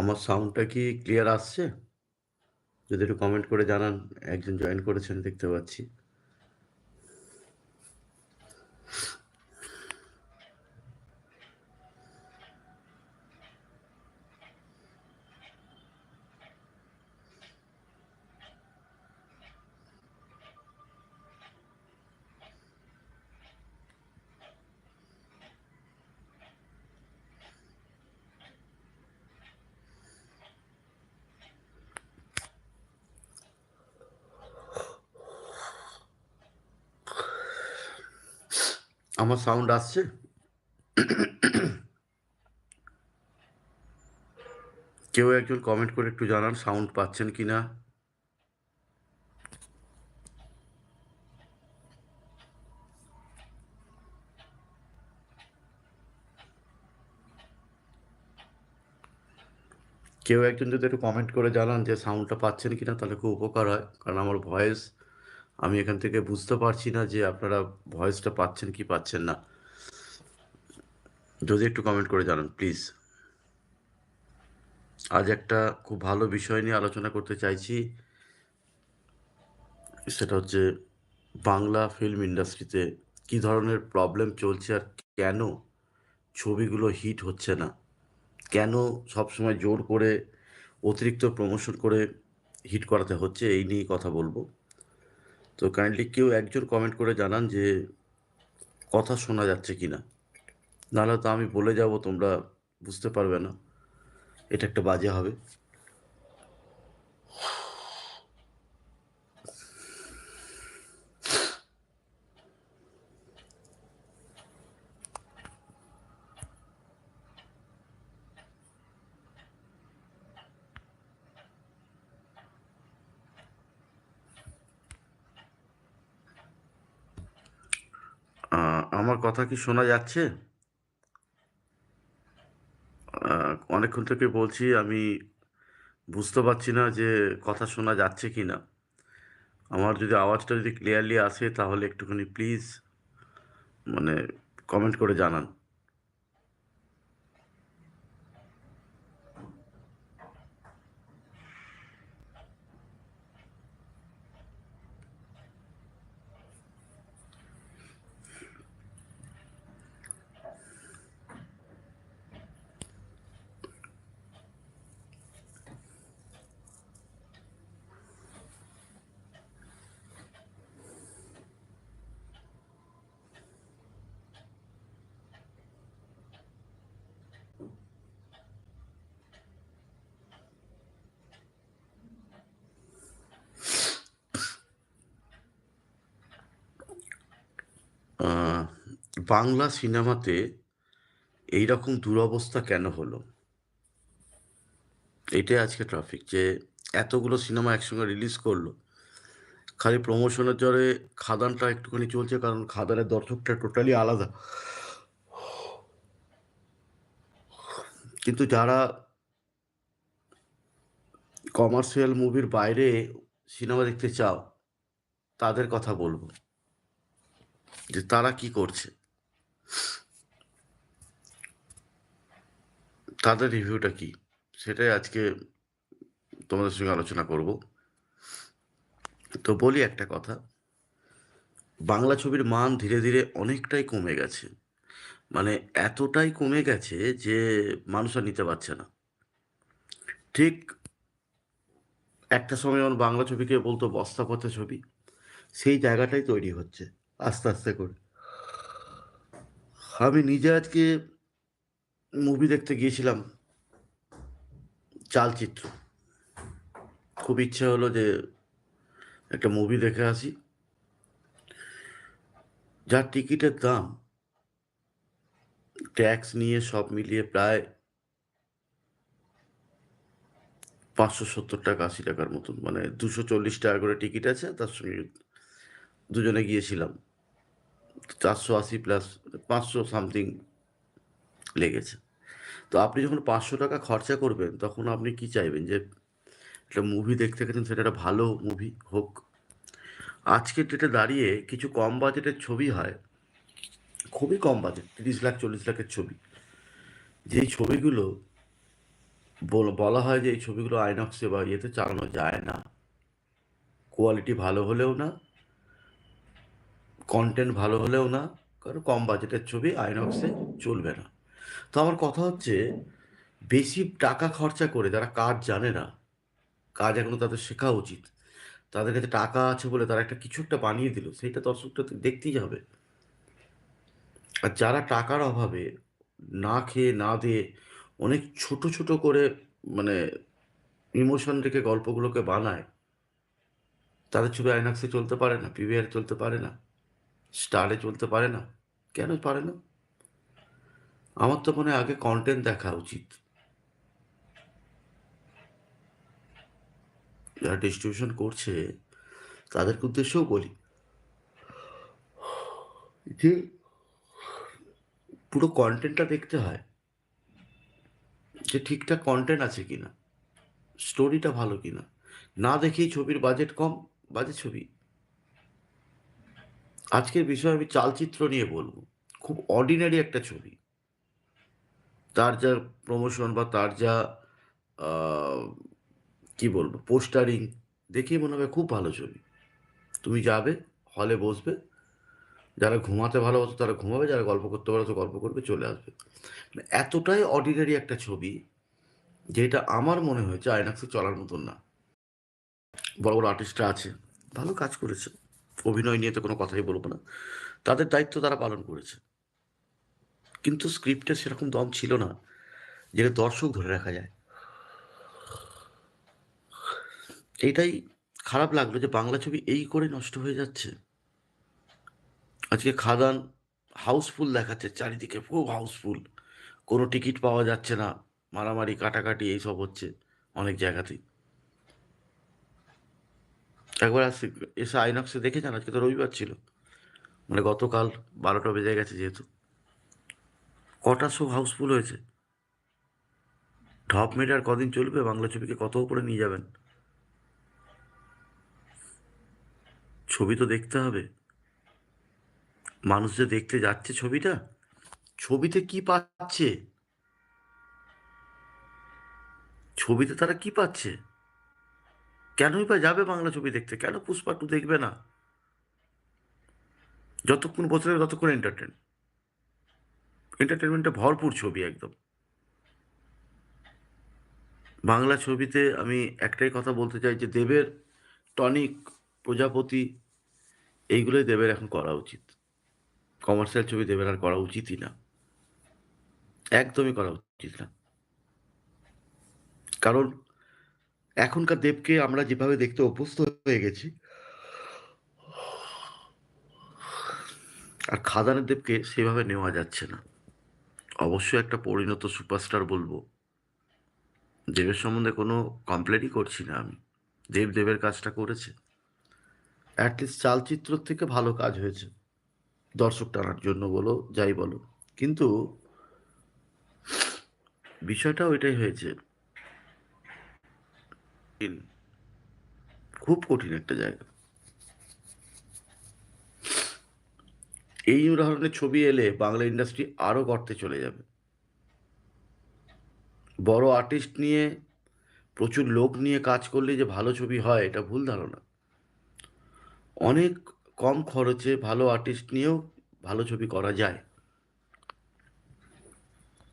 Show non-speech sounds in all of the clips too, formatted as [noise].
আমার সাউন্ডটা কি ক্লিয়ার আসছে? যদি একটু কমেন্ট করে জানান। একজন জয়েন করেছেন, দেখতে পাচ্ছি। আমার সাউন্ড আসছে? [coughs] কেউ একজন কমেন্ট করে একটু জানান সাউন্ড পাচ্ছেন কি না কেউ একজন যদি একটু কমেন্ট করে জানান যে সাউন্ডটা পাচ্ছেন কিনা, তাহলে খুব উপকার হয়, কারণ আমার ভয়েস আমি এখান থেকে বুঝতে পারছি না যে আপনারা ভয়েসটা পাচ্ছেন কি পাচ্ছেন না। যদি একটু কমেন্ট করে জানান প্লিজ আজ একটা খুব ভালো বিষয় নিয়ে আলোচনা করতে চাইছি। সেটা হচ্ছে বাংলা ফিল্ম ইন্ডাস্ট্রিতে কি ধরনের প্রবলেম চলছে আর কেন ছবিগুলো হিট হচ্ছে না? কেন সবসময় জোর করে অতিরিক্ত প্রমোশন করে হিট করাতে হচ্ছে? এই নিয়ে কথা বলব। তো কাইন্ডলি কেউ একজন কমেন্ট করে জানান যে, কথা শোনা যাচ্ছে কি না নাহলে তো আমি বলে যাব, তোমরা বুঝতে পারবে না। এটা একটা বাজে হবে আহ, আমার কথা কি শোনা যাচ্ছে? অনেকক্ষণ থেকে বলছি, আমি বুঝতে পারছি না যে কথা শোনা যাচ্ছে কি না। আমার যদি আওয়াজটা যদি ক্লিয়ারলি আসে, তাহলে একটুখানি প্লিজ মানে কমেন্ট করে জানান। বাংলা সিনেমাতে এই রকম দুরবস্থা কেন হলো? এটাই আজকে ট্রাফিক যে এতগুলো সিনেমা একসঙ্গে রিলিজ করল। খালি প্রমোশনের জোরে খাদানটা একটুখানি চলছে, কারণ খাদানের দর্শকটা টোটালি আলাদা। কিন্তু যারা কমার্শিয়াল মুভির বাইরে সিনেমা দেখতে চাও, তাদের কথা বলব। যে তারা কি করছে? তাদের রিভিউটা কি? সেটাই আজকে তোমাদের সঙ্গে আলোচনা করব। তো বলি একটা কথা, বাংলা ছবির মান ধীরে ধীরে অনেকটাই কমে গেছে। মানে এতটাই কমে গেছে যে মানুষ আর নিতে পারছে না। ঠিক একটা সময় যখন বাংলা ছবিকে বলতো বস্তা পথে ছবি, সেই জায়গাটাই তৈরি হচ্ছে, আস্তে আস্তে করে। আমি নিজে আজকে মুভি দেখতে গিয়েছিলাম, চালচিত্র। খুব ইচ্ছে হলো যে একটা মুভি দেখে আসি। যার টিকিটের দাম ট্যাক্স নিয়ে সব মিলিয়ে প্রায় পাঁচশো সত্তর টাকা, আশি টাকার মতন মানে দুশো চল্লিশ টাকা করে টিকিট আছে, তার সঙ্গে দুজনে গিয়েছিলাম। চারশো আশি প্লাস পাঁচশো সামথিং লেগেছে। তো আপনি যখন পাঁচশো টাকা খরচা করবেন, তখন আপনি কি চাইবেন? যে একটা মুভি দেখতে গেছেন সেটা একটা ভালো মুভি হোক। আজকের ডেটে দাঁড়িয়ে কিছু কম বাজেটের ছবি হয়, খুবই কম বাজেট তিরিশ লাখ, চল্লিশ লাখের ছবি। যেই ছবিগুলো বল- হয় যে এই ছবিগুলো আইনক্সে বা ইয়েতে চালানো যায় না। কোয়ালিটি ভালো হলেও না কন্টেন্ট ভালো হলেও না, কারণ কম বাজেটের ছবি আইনক্সে চলবে না। তো আমার কথা হচ্ছে, বেশি টাকা খরচা করে যারা কাজ জানে না, কাজ এখনও তাদের শেখা উচিত। তাদের কাছে টাকা আছে বলে তারা একটা কিছু একটা বানিয়ে দিল, সেইটা দর্শকটা দেখতেই হবে। আর যারা টাকার অভাবে না খেয়ে, না দিয়ে অনেক ছোট ছোট করে মানে ইমোশন রেখে গল্পগুলোকে বানায়, তাদের ছবি আইনক্সে চলতে পারে না পিভিআর চলতে পারে না স্টারে চলতে পারে না, কেন পারে না? আমার তো মনে আগে কন্টেন্ট দেখা উচিত। যারা ডিস্ট্রিবিউশন করছে, তাদেরকে উদ্দেশ্যেও বলি যে, পুরো কন্টেন্টটা দেখতে হয় যে ঠিকঠাক কন্টেন্ট আছে কিনা স্টোরিটা ভালো কিনা। না না দেখেই ছবির বাজেট কম বাজে ছবি। আজকের বিষয়ে আমি চালচিত্র নিয়ে বলব। খুব অর্ডিনারি একটা ছবি। তার যা প্রমোশন বা তার যা কি বলব পোস্টারিং দেখেই মনে হবে খুব ভালো ছবি। তুমি যাবে হলে বসবে। যারা ঘুমাতে ভালোবাসো তারা ঘুমাবে, যারা গল্প করতে ভালোবাসো গল্প করবে, চলে আসবে। মানে এতটাই অর্ডিনারি একটা ছবি, যেটা আমার মনে হয়েছে আইনাক্সে চলার মতন না। বড় বড় আর্টিস্টরা আছে, ভালো কাজ করেছে। অভিনয় নিয়ে তো কোনো কথাই বলব না। তাদের দায়িত্ব তারা পালন করেছে। কিন্তু স্ক্রিপ্টে সেরকম দম ছিল না, যেটা দর্শক ধরে রাখা যায়। এইটাই খারাপ লাগল যে বাংলা ছবি এই করে নষ্ট হয়ে যাচ্ছে। আজকে খাদান হাউসফুল দেখাচ্ছে, চারিদিকে খুব হাউসফুল। কোনো টিকিট পাওয়া যাচ্ছে না, মারামারি, কাটাকাটি, এইসব হচ্ছে অনেক জায়গাতেই। একবার আসছে এসে আইনক্সে দেখেছেন আজকে তো রবিবার ছিল। মানে গতকাল বারোটা বেজে গেছে যেহেতু। কটা শো হাউসফুল হয়েছে? ঢপ মেরে আর কদিন চলবে? বাংলা ছবিকে কত উপরে নিয়ে যাবেন? ছবি তো দেখতে হবে। মানুষ যে দেখতে যাচ্ছে ছবিটা, ছবিতে কি পাচ্ছে? ছবিতে তারা কি পাচ্ছে? কেনই বা যাবে বাংলা ছবি দেখতে? কেন পুষ্পা টু দেখবে না? যতক্ষণ বসে ততক্ষণ এন্টারটেন এন্টারটেনমেন্টে ভরপুর ছবি একদম। বাংলা ছবিতে আমি একটাই কথা বলতে চাই যে দেবের টনিক, প্রজাপতি, এইগুলোই দেবের এখন করা উচিত। কমার্শিয়াল ছবি দেবের আর করা উচিতই না। একদমই করা উচিত না। কারণ এখনকার দেবকে আমরা যেভাবে দেখতে অভ্যস্ত হয়ে গেছি, আর খাদানের দেবকে সেভাবে নেওয়া যাচ্ছে না। অবশ্যই একটা পরিণত সুপারস্টার বলব। দেবের সম্বন্ধে কোনো কমপ্লেনই করছি না আমি। দেব দেবের কাজটা করেছে। অ্যাটলিস্ট চালচিত্র থেকে ভালো কাজ হয়েছে। দর্শক টানার জন্য বলো, যাই বলো। কিন্তু বিষয়টা ওইটাই হয়েছে। খুব কঠিন একটা জায়গা। এই ধরনের ছবি এলে বাংলা ইন্ডাস্ট্রি আরও গর্তে চলে যাবে। বড় আর্টিস্ট নিয়ে, প্রচুর লোক নিয়ে কাজ করলে যে ভালো ছবি হয়, এটা ভুল ধারণা। অনেক কম খরচে ভালো আর্টিস্ট নিয়েও ভালো ছবি করা যায়।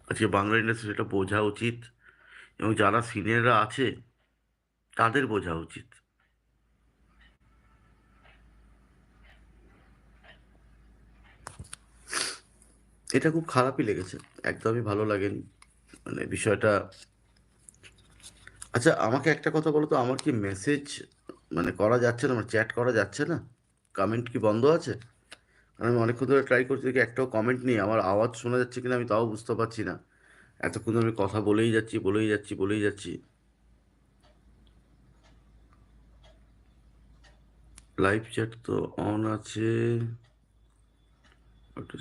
আজকে বাংলা ইন্ডাস্ট্রি সেটা বোঝা উচিত এবং যারা সিনিয়ররা আছে, তাদের বোঝা উচিত। এটা খুব খারাপই লেগেছে। একদমই ভালো লাগেনি। মানে বিষয়টা আচ্ছা আমাকে একটা কথা বলো তো, আমার কি মেসেজ মানে করা যাচ্ছে না, আমার চ্যাট করা যাচ্ছে না? কমেন্ট কি বন্ধ আছে? কারণ আমি অনেকক্ষণ ধরে ট্রাই করছি, দেখি একটাও কমেন্ট নেই। আমার আওয়াজ শোনা যাচ্ছে কিনা আমি তাও বুঝতে পারছি না। এতক্ষণ ধরে আমি কথা বলেই যাচ্ছি বলেই যাচ্ছি বলেই যাচ্ছি। লাইভ চ্যাট তো অন আছে।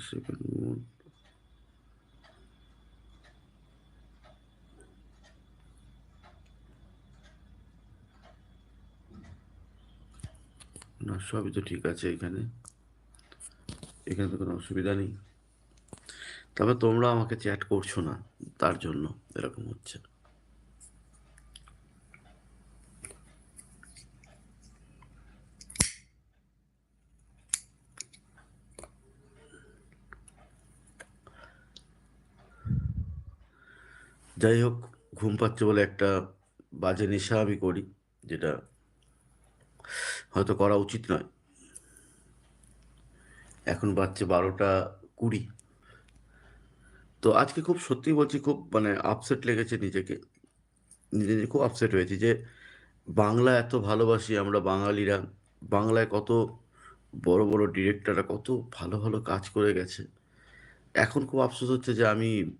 সেকেন্ড না, সবই তো ঠিক আছে এখানে। এখানে তো কোনো অসুবিধা নেই। তবে তোমরা আমাকে চ্যাট করছ না, তার জন্য এরকম হচ্ছে। যাই হোক, ঘুম পাচ্ছে বলে একটা বাজে নেশা আমি করি, যেটা হয়তো করা উচিত নয়। এখন বাজছে বারোটা কুড়ি। তো আজকে খুব সত্যি বলছি, খুব মানে আপসেট লেগেছে নিজেকে। নিজে নিজে খুব আপসেট হয়েছি যে বাংলা এত ভালোবাসি আমরা বাঙালিরা। বাংলায় কত বড় বড় ডিরেক্টররা কত ভালো ভালো কাজ করে গেছে। এখন খুব আফসোস হচ্ছে যে আমি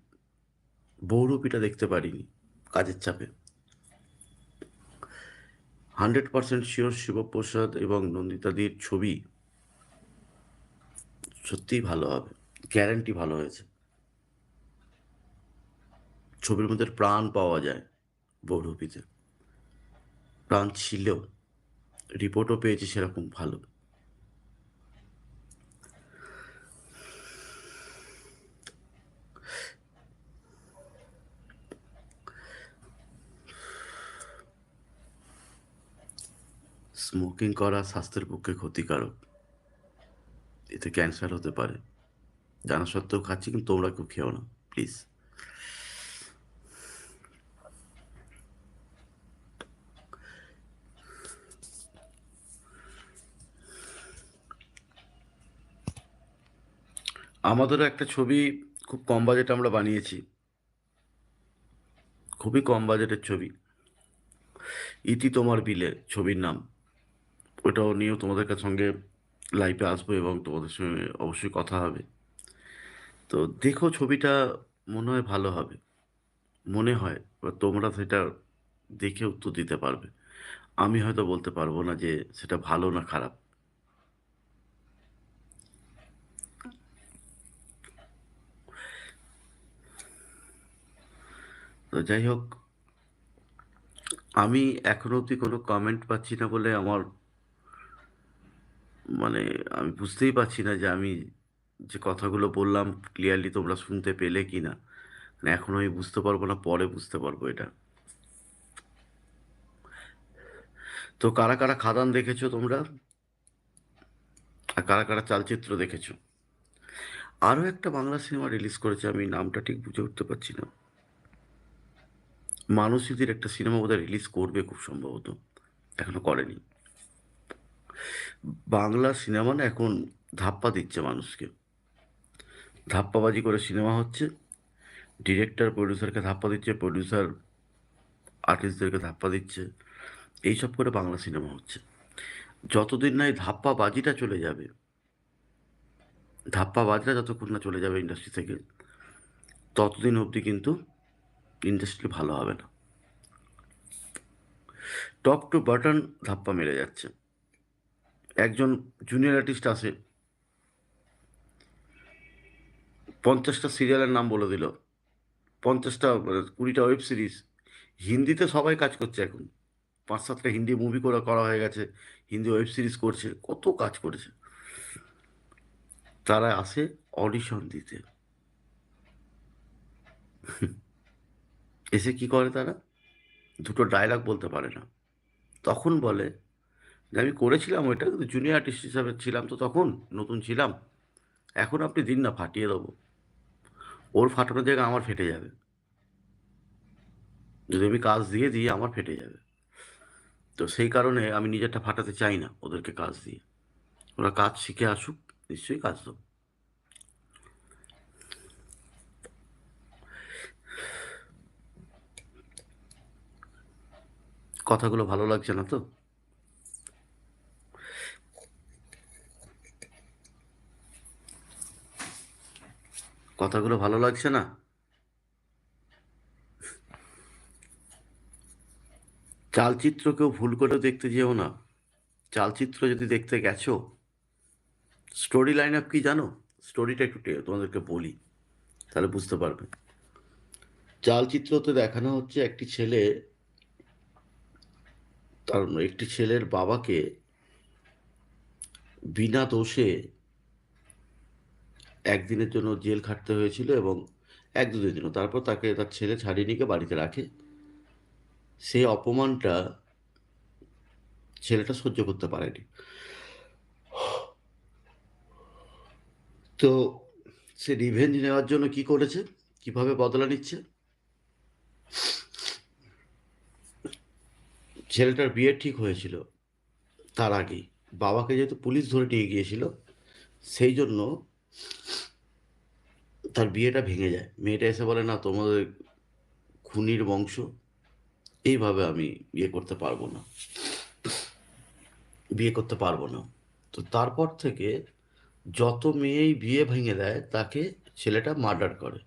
বহুরূপীটা দেখতে পারিনি কাজের চাপে। হান্ড্রেড পার্সেন্ট শিওর শিবপ্রসাদ এবং নন্দিতাদির ছবি সত্যিই ভালো হবে গ্যারান্টি ভালো হয়েছে। ছবির মধ্যে প্রাণ পাওয়া যায় বৌরূপীতে প্রাণ ছিল রিপোর্টও পেয়েছি সেরকম ভালো। স্মোকিং করা স্বাস্থ্যের পক্ষে ক্ষতিকারক। এতে ক্যান্সার হতে পারে। জানা সত্ত্বেও খাচ্ছি, কিন্তু তোমরা কেউ খেও না প্লিজ আমাদেরও একটা ছবি খুব কম বাজেটে আমরা বানিয়েছি। খুবই কম বাজেটের ছবি। ইতি তোমার বিলে, ছবির নাম। ওটাও নিয়েও তোমাদের সঙ্গে লাইভে আসব এবং তোমাদের সঙ্গে অবশ্যই কথা হবে। তো দেখো ছবিটা মনে হয় ভালো হবে। মনে হয় তোমরা সেটা দেখে উত্তর দিতে পারবে। আমি হয়তো বলতে পারব না যে সেটা ভালো না খারাপ। তো যাই হোক, আমি এখনও অবধি কোনো কমেন্ট পাচ্ছি না বলে আমার মানে আমি বুঝতেই পারছি না যে আমি যে কথাগুলো বললাম ক্লিয়ারলি তোমরা শুনতে পেলে কি না মানে এখন আমি বুঝতে পারব না, পরে বুঝতে পারব এটা। তো কারা কারা খাদান দেখেছ তোমরা? আর কারা কারা চালচিত্র দেখেছ? আরও একটা বাংলা সিনেমা রিলিজ করেছে, আমি নামটা ঠিক বুঝে উঠতে পারছি না। মানসীদের একটা সিনেমা বোধহয় রিলিজ করবে খুব সম্ভবত। এখনও করেনি। বাংলা সিনেমা না এখন ধাপ্পা দিচ্ছে মানুষকে। ধাপ্পাবাজি করে সিনেমা হচ্ছে, ডিরেক্টর, প্রডিউসারকে ধাপ্পা দিচ্ছে, প্রডিউসার, আর্টিস্টদেরকে ধাপ্পা দিচ্ছে, এইসব করে বাংলা সিনেমা হচ্ছে। যতদিন না এই ধাপ্পাবাজিটা চলে যাবে ধাপ্পাবাজিটা যতক্ষণ না চলে যাবে ইন্ডাস্ট্রি থেকে, ততদিন অবধি কিন্তু ইন্ডাস্ট্রি ভালো হবে না। টপ টু বাটন ধাপ্পা মেরে যাচ্ছে। একজন জুনিয়র আর্টিস্ট আসে পঞ্চাশটা সিরিয়ালের নাম বলে দিল। পঞ্চাশটা মানে কুড়িটা ওয়েব সিরিজ হিন্দিতে সবাই কাজ করছে এখন। পাঁচ সাতটা হিন্দি মুভি করা করা হয়ে গেছে। হিন্দি ওয়েব সিরিজ করছে। কত কাজ করেছে। তারা আসে অডিশন দিতে। এসে কি করে তারা? দুটো ডায়লগ বলতে পারে না। তখন বলে আমি করেছিলাম ওইটা, কিন্তু জুনিয়র আর্টিস্ট হিসাবে ছিলাম তো তখন, নতুন ছিলাম। এখন আপনি দিন না, ফাটিয়ে দেবো। ওর ফাটানোর জায়গায় আমার ফেটে যাবে। যদি আমি কাজ দিয়ে দিই, আমার ফেটে যাবে। তো সেই কারণে আমি নিজেরটা ফাটাতে চাই না, ওদেরকে কাজ দিয়ে। ওরা কাজ শিখে আসুক, নিশ্চয়ই কাজ দেবো। কথাগুলো ভালো লাগছে না তো? কথাগুলো ভালো লাগছে না? চালচিত্র কেউ ভুল করে দেখতে যেও না। চালচিত্র যদি দেখতে গেছো স্টোরি লাইন আপ কি জানো? স্টোরিটা একটু তোমাদেরকে বলি, তাহলে বুঝতে পারবে। চালচিত্রতে দেখানো হচ্ছে একটি ছেলে, তার একটি ছেলের বাবাকে বিনা দোষে একদিনের জন্য জেল খাটতে হয়েছিল এবং এক দুদিনের জন্য। তারপর তাকে তার ছেলে ছাড়িয়ে নিয়ে বাড়িতে রাখে। সেই অপমানটা ছেলেটা সহ্য করতে পারেনি। তো সে রিভেঞ্জ নেওয়ার জন্য কি করেছে? কীভাবে বদলা নিচ্ছে? ছেলেটার বিয়ে ঠিক হয়েছিল তার আগেই। বাবাকে যেহেতু পুলিশ ধরে নিয়ে গিয়েছিল, সেই জন্য তার বিয়েটা ভেঙে যায়। মেয়েটা এসে বলে, না, তোমাদের খুনির বংশ। এইভাবে আমি বিয়ে করতে পারব না। বিয়ে করতে পারব না। তো তারপর থেকে যত মেয়েই বিয়ে ভেঙে দেয়, তাকে ছেলেটা মার্ডার করে।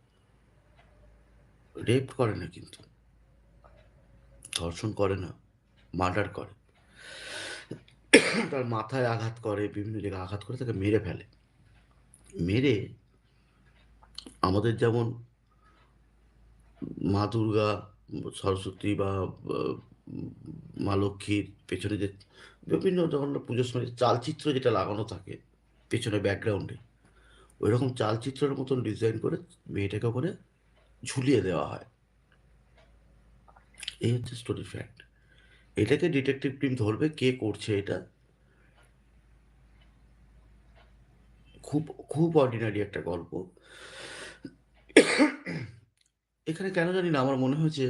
রেপ করে না কিন্তু। ধর্ষণ করে না, মার্ডার করে। তার মাথায় আঘাত করে, বিভিন্ন জায়গায় আঘাত করে, তাকে মেরে ফেলে। মেরে আমাদের যেমন মা দুর্গা, সরস্বতী বা মা লক্ষ্মীর পেছনে যে বিভিন্ন যখন পুজোর সময় চালচিত্র যেটা লাগানো থাকে, পেছনে ব্যাকগ্রাউন্ডে ওই রকম চালচিত্রের মতন ডিজাইন করে মেয়েটাকে ওখানে ঝুলিয়ে দেওয়া হয়। এই হচ্ছে স্টোরি ফ্যাক্ট এটাকে ডিটেকটিভ টিম ধরবে কে করছে এটা। খুব খুব অর্ডিনারি একটা গল্প। এখানে কেন জানি না আমার মনে হয়েছে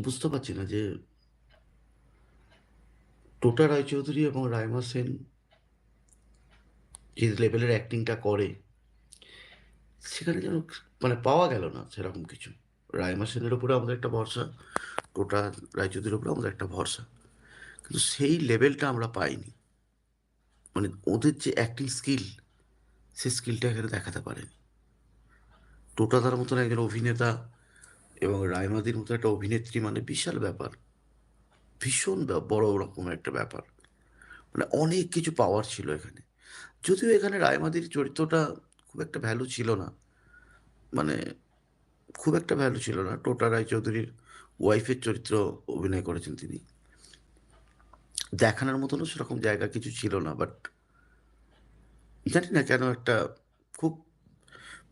বুঝতে পারছি না যে টোটা রায়চৌধুরী এবং রায়মা সেন যে লেভেলের অ্যাক্টিংটা করে, সেখানে যেন মানে পাওয়া গেল না সেরকম কিছু। রায়মা সেনের উপরে আমাদের একটা ভরসা, টোটা রায়চৌধুরীর উপরে আমাদের একটা ভরসা। কিন্তু সেই লেভেলটা আমরা পাইনি। মানে ওদের যে অ্যাক্টিং স্কিল সেই স্কিলটা এখানে দেখাতে পারেনি। টোটাদার মতন একজন অভিনেতা এবং রায়মাদির মতো একটা অভিনেত্রী মানে বিশাল ব্যাপার। ভীষণ বড় রকম একটা ব্যাপার। মানে অনেক কিছু পাওয়ার ছিল এখানে। যদিও এখানে রায়মাদির চরিত্রটা খুব একটা ভ্যালু ছিল না। মানে খুব একটা ভ্যালু ছিল না। টোটা রায়চৌধুরীর ওয়াইফের চরিত্র অভিনয় করেছেন তিনি। দেখানোর মতনও সেরকম জায়গা কিছু ছিল না বাট জানি না কেন একটা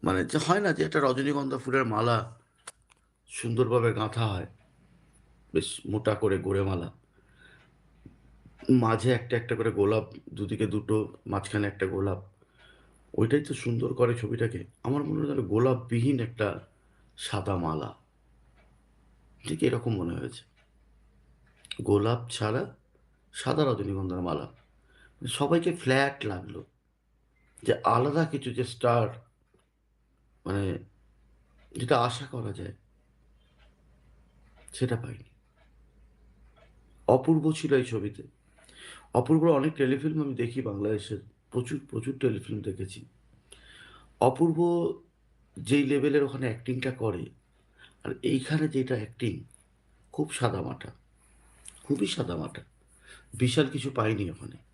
মানে যে হয় না যে একটা রজনীগন্ধা ফুলের মালা সুন্দরভাবে গাঁথা হয়, বেশ মোটা করে গোড়ে মালা। মাঝে একটা একটা করে গোলাপ, দুদিকে দুটো, মাঝখানে একটা গোলাপ। ওইটাই তো সুন্দর করে ছবিটাকে। আমার মনে হয় গোলাপবিহীন একটা সাদা মালা। ঠিক এরকম মনে হয়েছে। গোলাপ ছাড়া সাদা রজনীগন্ধার মালা। সবাইকে ফ্ল্যাট লাগল। যে আলাদা কিছু যে স্টার মানে যেটা আশা করা যায়, সেটা পাইনি। অপূর্ব ছিল এই ছবিতে। অপূর্ব অনেক টেলিফিল্ম আমি দেখি বাংলাদেশের, প্রচুর প্রচুর টেলিফিল্ম দেখেছি। অপূর্ব যেই লেভেলের ওখানে অ্যাক্টিংটা করে, আর এইখানে যেটা অ্যাক্টিং, খুব সাদামাটা, খুবই সাদামাটা। বিশাল কিছু পাইনি ওখানে।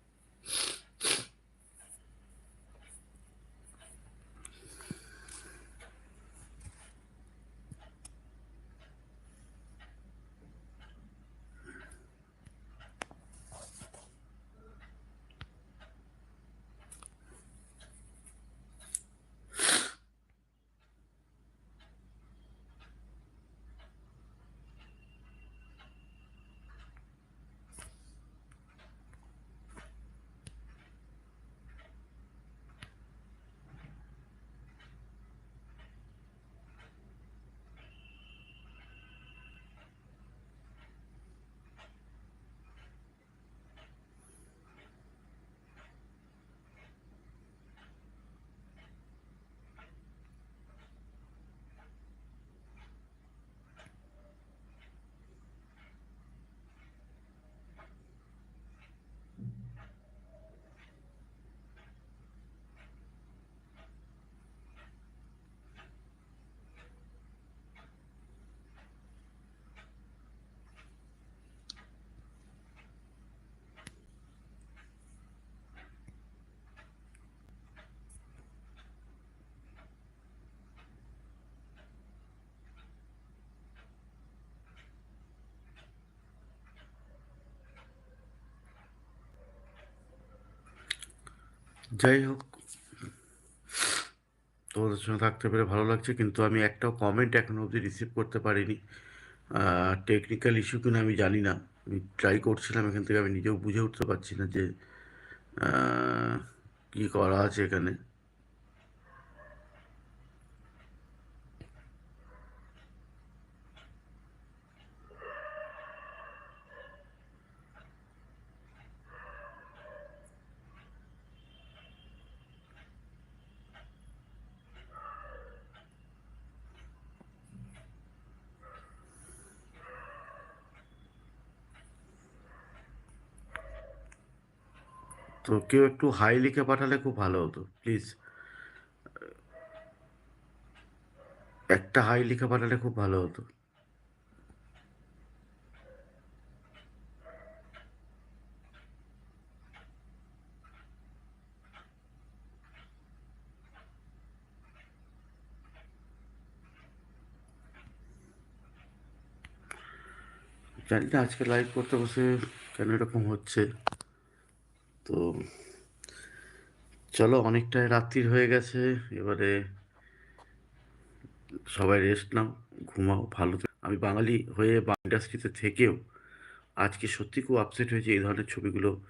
যাই হোক, তোমাদের সঙ্গে থাকতে পেরে ভালো লাগছে, কিন্তু আমি একটাও কমেন্ট এখনও অবধি রিসিভ করতে পারিনি। টেকনিক্যাল ইস্যু কিনা আমি জানি না। আমি ট্রাই করছিলাম, এখান থেকে আমি নিজেও বুঝে উঠতে পারছি না যে কী করা আছে এখানে। তো কেউ একটু হাই লিখে পাঠালে খুব ভালো হতো প্লিজ একটা হাই লিখে পাঠালে খুব ভালো হতো। জানি না, আজকে লাইভ করতে বসে কেন এরকম হচ্ছে। তো চলো, অনেকটাই রাত্রির হয়ে গেছে। এবারে সবাই রেস্ট নাও, ঘুমাও, ভালো আমি বাঙালি হয়ে ইন্ডাস্ট্রিতে থেকেও আজকে সত্যি খুব আপসেট হয়েছে এই ধরনের ছবিগুলো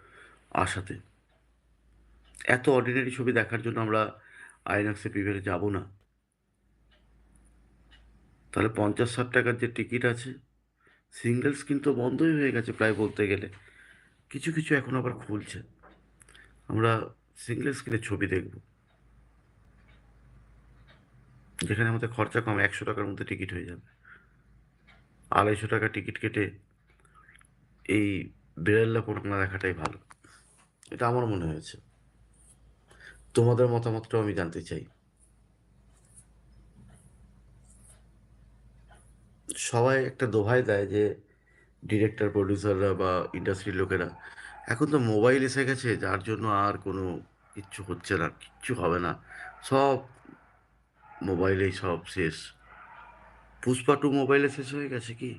আসাতে। এত অর্ডিনারি ছবি দেখার জন্য আমরা আইনক্সে প্রিভিয়ারে যাব না। তাহলে পঞ্চাশ ষাট টাকার যে টিকিট আছে সিঙ্গেল স্ক্রিন তো বন্ধই হয়ে গেছে প্রায় বলতে গেলে। কিছু কিছু এখন আবার খুলছে। আমরা সিঙ্গেল স্ক্রিনের ছবি দেখব। যেখানে আমাদের খরচা কম, একশো টাকার মধ্যে টিকিট হয়ে যাবে। আড়াইশো টাকা টিকিট কেটে এই বেরেল্লা পড়াশোনা দেখাটাই ভালো। এটা আমার মনে হয়েছে। তোমাদের মতামতটাও আমি জানতে চাই। সবাই একটা দোহাই দেয় যে ডিরেক্টর প্রডিউসাররা বা ইন্ডাস্ট্রির লোকেরা এখন তো মোবাইল এসে গেছে, যার জন্য আর কোনো কিচ্ছু হচ্ছে না, কিচ্ছু হবে না। সব মোবাইলেই সব শেষ। পুষ্পা টু মোবাইলে শেষ হয়ে গেছে কি?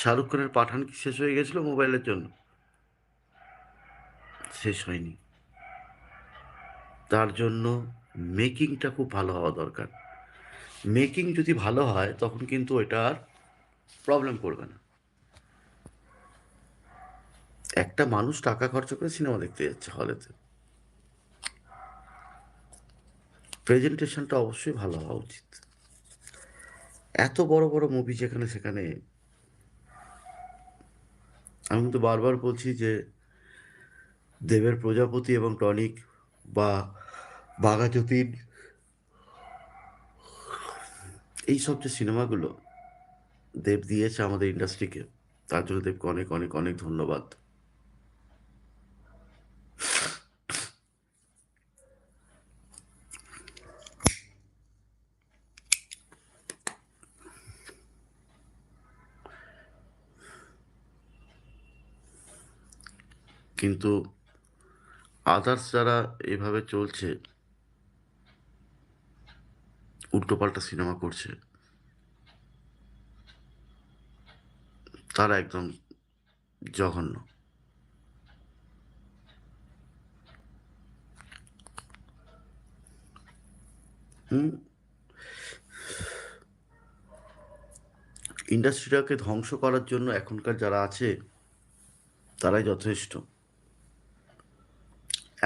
শাহরুখ খানের পাঠান কি শেষ হয়ে গেছিল মোবাইলের জন্য? শেষ হয়নি। তার জন্য মেকিংটা খুব ভালো হওয়া দরকার। মেকিং যদি ভালো হয়, তখন কিন্তু এটা আর প্রবলেম করবে না। একটা মানুষ টাকা খরচ করে সিনেমা দেখতে যাচ্ছে হলেতে। প্রেজেন্টেশনটা অবশ্যই ভালো হওয়া উচিত। এত বড় বড় মুভি যেখানে সেখানে আমি কিন্তু বারবার বলছি যে দেবের প্রজাপতি এবং টনিক বা বাঘাযতীন এইসব যে সিনেমাগুলো দেব দিয়েছে আমাদের ইন্ডাস্ট্রিকে তার জন্য দেবকে অনেক অনেক অনেক ধন্যবাদ। কিন্তু আদার্স যারা এভাবে চলছে, উল্টোপাল্টা সিনেমা করছে, তারা একদম জঘন্য। ইন্ডাস্ট্রিটাকে ধ্বংস করার জন্য এখনকার যারা আছে, তারাই যথেষ্ট।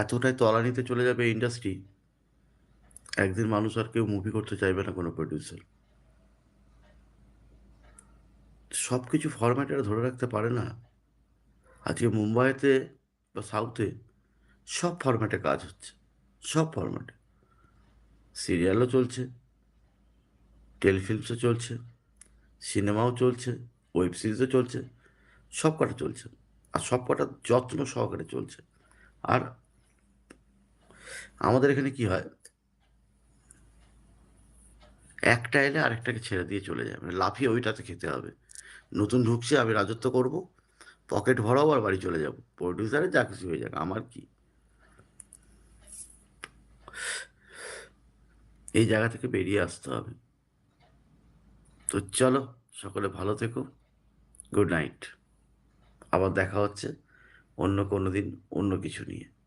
এতটাই তলানিতে চলে যাবে ইন্ডাস্ট্রি একদিন মানুষ আর কেউ মুভি করতে চাইবে না কোনো প্রডিউসার সব কিছু ফরম্যাটের ধরে রাখতে পারে না। আজকে মুম্বাইতে বা সাউথে সব ফরম্যাটে কাজ হচ্ছে, সব ফরম্যাটে সিরিয়ালও চলছে টেলিফিল্মসও চলছে সিনেমাও চলছে ওয়েব সিরিজও চলছে সব কটা চলছে। আর সব কটা যত্ন সহকারে চলছে। আর আমাদের এখানে কি হয়? একটা এলে আরেকটাকে ছেড়ে দিয়ে চলে যায়। মানে লাফিয়ে ওইটাতে খেতে হবে। নতুন ঢুকছে, আমি রাজত্ব করব, পকেট ভরাও আর বাড়ি চলে যাব। প্রডিউসারে যা কিছু হয়ে যাক, আমার কি? এই জায়গা থেকে বেরিয়ে আসতে হবে। তো চলো, সকলে ভালো থেকো। Good night. আবার দেখা হচ্ছে অন্য কোনো দিন অন্য কিছু নিয়ে।